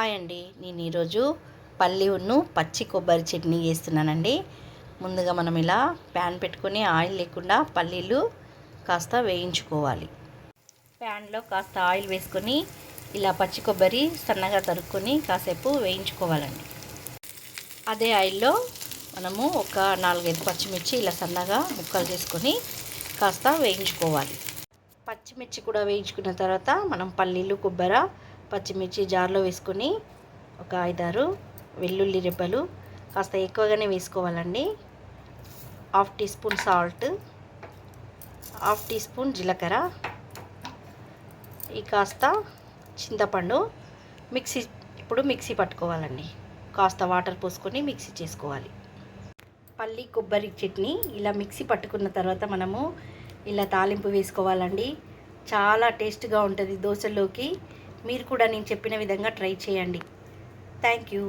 Hi అండి. నేను ఈరోజు పల్లి ఉన్ను పచ్చి కొబ్బరి చట్నీ చేస్తున్నానండి. ముందుగా మనం ఇలా ప్యాన్ పెట్టుకొని ఆయిల్ లేకుండా పల్లీలు కాస్త వేయించుకోవాలి. ప్యాన్లో కాస్త ఆయిల్ వేసుకొని ఇలా పచ్చి కొబ్బరి సన్నగా తరుక్కొని కాసేపు వేయించుకోవాలండి. అదే ఆయిల్లో మనము ఒక నాలుగైదు పచ్చిమిర్చి ఇలా సన్నగా ముక్కలు చేసుకొని కాస్త వేయించుకోవాలి. పచ్చిమిర్చి కూడా వేయించుకున్న తర్వాత మనం పల్లీలు కొబ్బరి పచ్చిమిర్చి జార్లో వేసుకొని ఒక ఐదారు వెల్లుల్లి రెబ్బలు కాస్త ఎక్కువగానే వేసుకోవాలండి. Half teaspoon salt half teaspoon జీలకర్ర ఈ కాస్త చింతపండు మిక్సీ ఇప్పుడు మిక్సీ పట్టుకోవాలండి. కాస్త వాటర్ పోసుకొని మిక్సీ చేసుకోవాలి. పల్లి కొబ్బరి చట్నీ ఇలా మిక్సీ పట్టుకున్న తర్వాత మనము ఇలా తాలింపు వేసుకోవాలండి. చాలా టేస్ట్గా ఉంటుంది దోశలోకి మీరు కూడా నేను చెప్పిన విధంగా ట్రై చేయండి. Thank you.